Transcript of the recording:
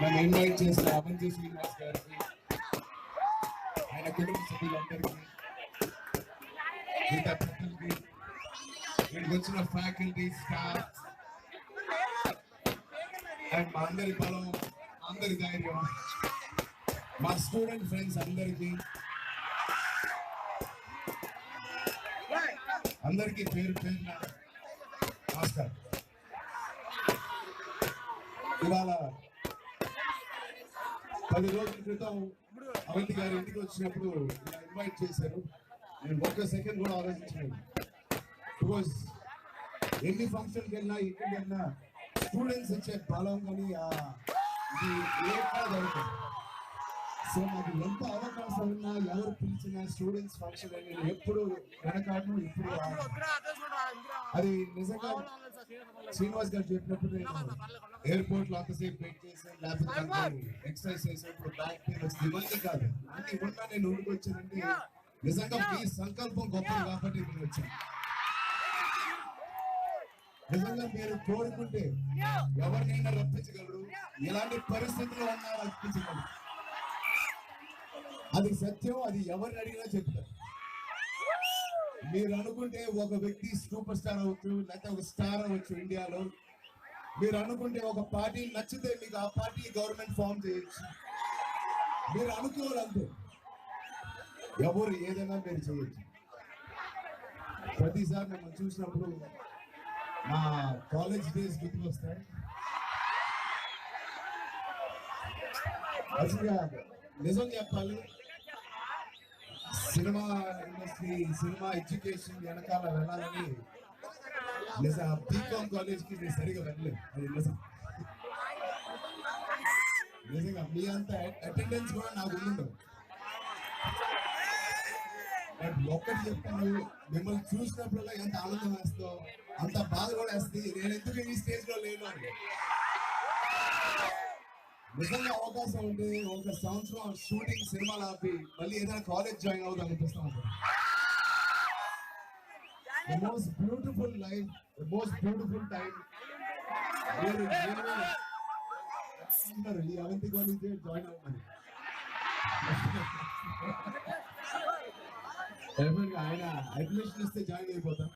నన్ను ఇన్వైట్ చేసిన అవంతి శ్రీనివాస్ గారికి ఆయన కుటుంబ సభ్యులందరికీ మిగతా పెద్దలకి ఇక్కడికి వచ్చిన ఫ్యాకల్టీ స్టాఫ్ అండ్ మా అందరి బలం అందరి ధైర్యం మా స్టూడెంట్ ఫ్రెండ్స్ అందరికీ అందరికీ పేరు పేరు ఇవాళ పది రోజుల క్రితం అవంతి గారి ఇంటికి వచ్చినప్పుడు ఇన్వైట్ చేశారు నేను ఒక్క సెకండ్ కూడా ఆలోచించలేదు బికాస్ ఎన్ని ఫంక్షన్కి వెళ్ళినా ఎక్కడికి వెళ్ళినా స్టూడెంట్స్ ఇచ్చే బలం కానీ ఆ ఇది జరుగుతుంది సో నాకు ఎంత అవకాశం ఉన్నా ఎవరు పిలిచినా స్టూడెంట్స్ ఫంక్షన్ అని నేను ఎప్పుడు వెనకాడను ఇప్పుడు అది నిజంగా శ్రీనివాస్ గారు చెప్పినప్పుడు నేను ఎయిర్పోర్ట్లో అంతసేపు వెయిట్ చేశాను లేకపోతే ఎక్సర్సైజ్ చేసినప్పుడు బ్యాక్ పెయిన్ వస్తుంది ఇవన్నీ కాదు. అంటే ఉన్నా నేను ఉండికి వచ్చానంటే నిజంగా మీ సంకల్పం గొప్పది కాబట్టి నేను వచ్చాను. నిజంగా మీరు కోరుకుంటే ఎవరినైనా రప్పించగలరు. ఎలాంటి పరిస్థితుల్లో ఉన్నా రప్పించగలరు. అది సత్యం అది ఎవరిని అడిగినా చెప్తారు. మీరు అనుకుంటే ఒక వ్యక్తి సూపర్ స్టార్ అవచ్చు లేకపోతే ఒక స్టార్ అవ్వచ్చు ఇండియాలో. మీరు అనుకుంటే ఒక పార్టీ నచ్చితే మీకు ఆ పార్టీ గవర్నమెంట్ ఫామ్ చేయొచ్చు. మీరు అనుకోవాలంతే ఎవరు ఏదైనా మీరు చేయొచ్చు. ప్రతిసారి మిమ్మల్ని చూసినప్పుడు నా కాలేజ్ డేస్ గుర్తుకు వస్తాయి అసలుగా నిజం చెప్పాలి. సినిమా ఇండస్ట్రీ సినిమా ఎడ్యుకేషన్ వెనకాల వెళ్ళాలని లేదా బీకామ్ కాలేజ్కి సరిగా వెళ్ళలేదు. అది నిజం నిజంగా మీ అంత అటెండెన్స్ కూడా నాకు ఉండదు. బట్ ఒక్కటి చెప్తాను మిమ్మల్ని చూసినప్పుడల్లా ఎంత ఆనందం వేస్తుందో అంత బాధ కూడా వేస్తుంది. నేను ఎందుకు ఈ స్టేజ్లో లేను అని. నిజంగా అవకాశం ఉంటే ఒక సంవత్సరం షూటింగ్ సినిమాలు ఆపి మళ్ళీ ఏదైనా కాలేజ్ జాయిన్ అవుదాం అనిపిస్తా ఉంటుంది the most beautiful life the most beautiful time మీరు అంటారు ఈ అవంతి కాలేజ్ జాయిన్ అవ్వమని ఆయన అడ్మిషన్ ఇస్తే జాయిన్ అయిపోతాం